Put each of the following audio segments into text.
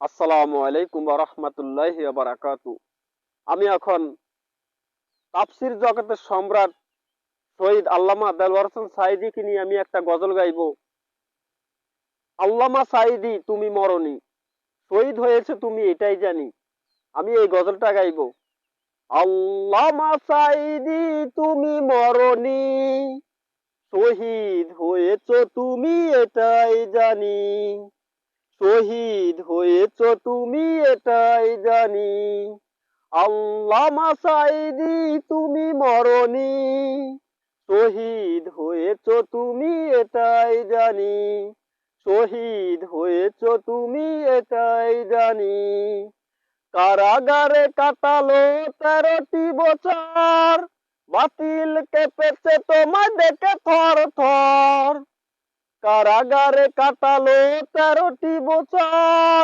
আসসালামু আলাইকুম রহমতুল্লাহ বারাকাতু। আমি এখন তাফসির জগতের সম্রাট শহীদ আল্লামা দেলওয়ার হোসেন সাইদিকে নিয়ে আমি একটা গজল গাইব। আল্লামা সাইদি তুমি মরনি। শহীদ হয়েছে তুমি, এটাই জানি। আমি এই গজলটা গাইব। আল্লামা সাইদি তুমি মরনি। শহীদ হয়েছ তুমি, এটাই জানি। শহীদ হয়েছ তুমি এটাই জানি। আল্লামা সাইদি তুমি মরনি। শহীদ হয়েছ তুমি এটাই জানি। শহীদ হয়েছ তুমি এটাই জানি। কারাগারে কাটালো তেরোটি বছর। বাতিল কেঁপেছে তোমার দেখে থর থর কারাগারে কাটালো তেরোটি বছর।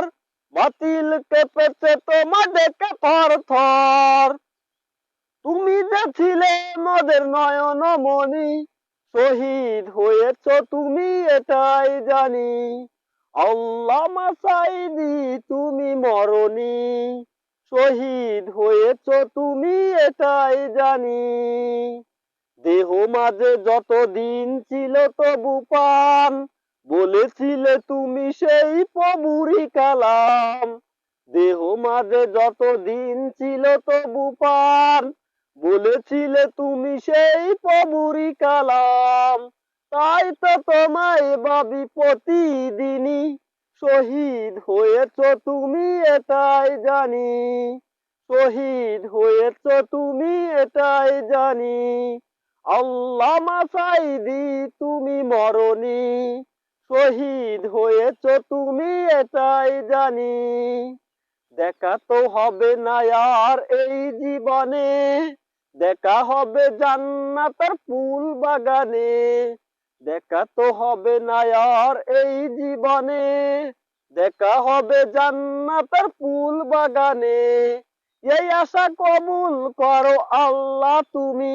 বাতিল কেঁপেছে তোমার দেখে থর। থর তুমি যে ছিলে মদের নয়ন মনি শহীদ হয়েছ তুমি এটাই জানি। আল্লাহ মাসাইদি তুমি মরনি শহীদ হয়েছ তুমি এটাই জানি। দেহ মাঝে যত দিন ছিল তবু পান, বলেছিলে তুমি সেই প্রভুরি কালাম। দেহ মাঝে যত দিন ছিল তবু পান, বলেছিলে তুমি সেই প্রভুরি কালাম। তাই তো তোমায় ভাবি প্রতিদিনই, শহীদ হয়েছ তুমি এটাই জানি। শহীদ হয়েছ তুমি এটাই জানি। আল্লামা সাইদি তুমি মরনি শহীদ হয়েছ তুমি, এটাই জানি। দেখা তো হবে না আর এই জীবনে। দেখা হবে জান্নাতের ফুল বাগানে। দেখা তো হবে না আর এই জীবনে। দেখা হবে জান্নাতের ফুল বাগানে। এই আশা কবুল করো আল্লাহ তুমি।